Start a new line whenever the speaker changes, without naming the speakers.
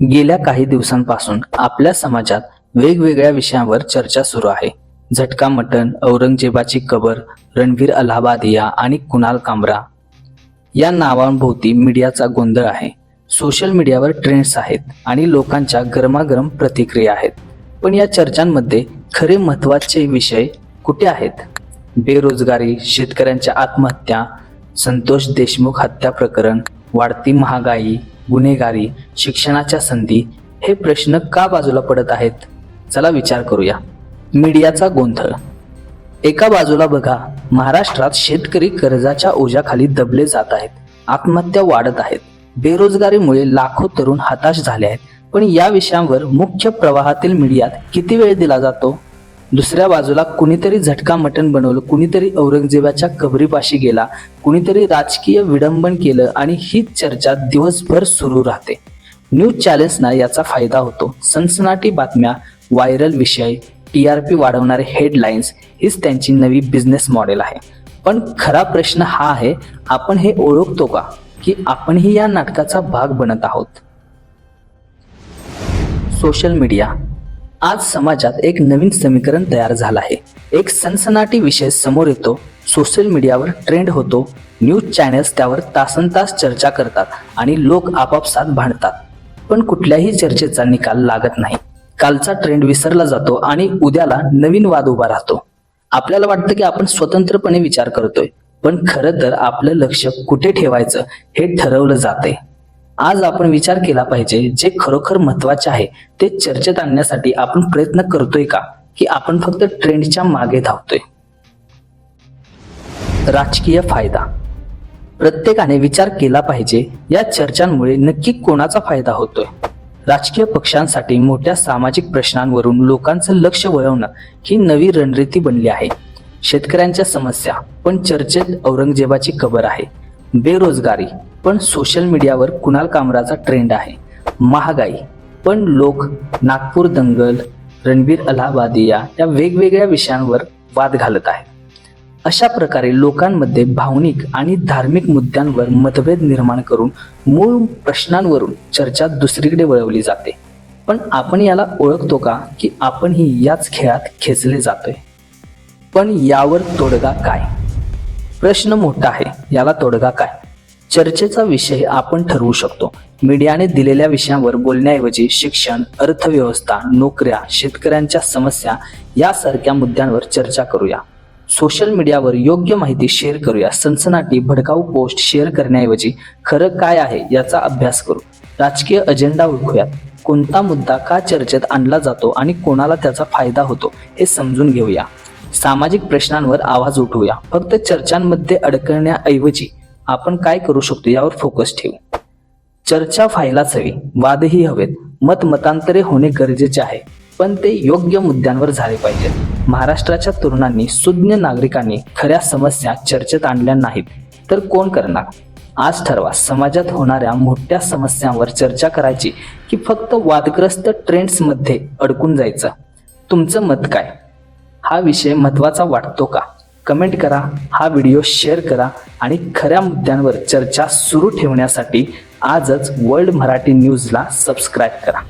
गेल्या काही दिवसांपासून आपल्या समाजात वेगवेगळ्या विषयांवर चर्चा सुरू आहे. झटका मटन औरंगजेबाची कबर रणवीर अलाहाबादिया आणि कुणाल कामरा या नावांभोवती मीडियाचा गोंधळ आहे. सोशल मीडियावर ट्रेंड्स आहेत आणि लोकांच्या गरमागरम प्रतिक्रिया आहेत. पण या चर्चांमध्ये खरे महत्त्वाचे विषय कुठे आहेत? बेरोजगारी शेतकऱ्यांच्या आत्महत्या संतोष देशमुख हत्या प्रकरण वाढती महागाई गुन्हेगारी शिक्षणाच्या संधी हे प्रश्न का बाजूला पडत आहेत? चला विचार करूया. मीडियाचा गोंधळ. एका बाजूला बघा महाराष्ट्रात शेतकरी कर्जाच्या ओझ्याखाली दबले जात आहेत आत्महत्या वाढत आहेत बेरोजगारीमुळे लाखो तरुण हताश झाले आहेत. पण या विषयांवर मुख्य प्रवाहातील मीडियात किती वेळ दिला जातो? दुसऱ्या बाजूला कुणीतरी झटका मटण बनवलं कुणीतरी औरंगजेबाच्या कबरीपाशी गेला कुणीतरी राजकीय विडंबन केलं आणि हीच चर्चा दिवसभर सुरू राहते. न्यूज चॅनल्सना याचा फायदा होतो. सनसनाटी बातम्या व्हायरल विषय टी आर पी वाढवणारे हेडलाईन्स हीच त्यांची नवी बिझनेस मॉडेल आहे. पण खरा प्रश्न हा आहे आपण हे ओळखतो का? की आपणही या नाटकाचा भाग बनत आहोत. सोशल मीडिया आज समाजात एक नवीन समीकरण तयार झालं आहे. एक सनसनाटी विषय समोर येतो. सोशल मीडियावर ट्रेंड होतो. न्यूज चॅनल्स त्यावर तासन तास चर्चा करतात आणि लोक आपापसात भांडतात. पण कुठल्याही चर्चेचा निकाल लागत नाही. कालचा ट्रेंड विसरला जातो आणि उद्याला नवीन वाद उभा राहतो. आपल्याला वाटतं की आपण स्वतंत्रपणे विचार करतोय. पण खरं तर आपलं लक्ष कुठे ठेवायचं हे ठरवलं जाते. आज आपण विचार केला पाहिजे जे खरोखर महत्त्वाचे आहे ते चर्चेत आणण्यासाठी आपण प्रयत्न करतोय का? की आपण फक्त ट्रेंडच्या मागे धावतोय. राजकीय फायदा. प्रत्येकाने विचार केला पाहिजे या चर्चांमुळे नक्की कोणाचा फायदा होतोय? राजकीय पक्षांसाठी मोठ्या सामाजिक प्रश्नांवरून लोकांचं लक्ष वळवणं ही नवी रणनीती बनली आहे. शेतकऱ्यांच्या समस्या पण चर्चेत औरंगजेबाची कबर आहे. बेरोजगारी पण सोशल मीडियावर कुणाल कामराचा ट्रेंड आहे. महागाई. पण लोक नागपूर दंगल रणबीर अलाहाबादिया या वेगवेगळ्या विषयांवर वाद घालत आहेत. अशा प्रकारे लोकांमध्ये भावनिक आणि धार्मिक मुद्द्यांवर मतभेद निर्माण करून मूळ प्रश्नांवरून चर्चा दुसरीकडे वळवली जाते. पण आपण याला ओळखतो का की आपणही याच खेळात खेचले जातोय? पण यावर तोडगा काय? प्रश्न मोठा आहे. याला तोडगा काय? चर्चेचा विषय आपण ठरवू शकतो. मीडियाने दिलेल्या विषयांवर बोलण्याऐवजी शिक्षण अर्थव्यवस्था नोकऱ्या शेतकऱ्यांच्या समस्या यासारख्या मुद्द्यांवर चर्चा करूया. सोशल मीडियावर योग्य माहिती शेअर करूया. सनसनाटी भडकाऊ पोस्ट शेअर करण्याऐवजी खरं काय आहे याचा अभ्यास करू. राजकीय अजेंडा ओळखूयात. कोणता मुद्दा का चर्चेत आणला जातो आणि कोणाला त्याचा फायदा होतो हे समजून घेऊया. सामाजिक प्रश्नांवर आवाज उठवूया. फक्त चर्चांमध्ये अडकण्याऐवजी आपण काय करू शकतो यावर फोकस ठेवू. चर्चा व्हायलाच हवी. वादही हवेत. मत मतांतरे होणे गरजेचे आहे. पण ते योग्य मुद्द्यांवर झाले पाहिजेत. महाराष्ट्राच्या तरुणांनी सुज्ञ नागरिकांनी खऱ्या समस्या चर्चेत आणल्या नाहीत. तर कोण करणार? आज ठरवा. समाजात होणाऱ्या मोठ्या समस्यांवर चर्चा करायची की फक्त वादग्रस्त ट्रेंड्समध्ये अडकून जायचं? तुमचं मत काय? हा विषय महत्त्वाचा वाटतो का? कमेंट करा हा व्हिडिओ शेअर करा आणि खऱ्या मुद्द्यांवर चर्चा सुरू ठेवण्यासाठी आजच वर्ल्ड मराठी न्यूजला सबस्क्राईब करा.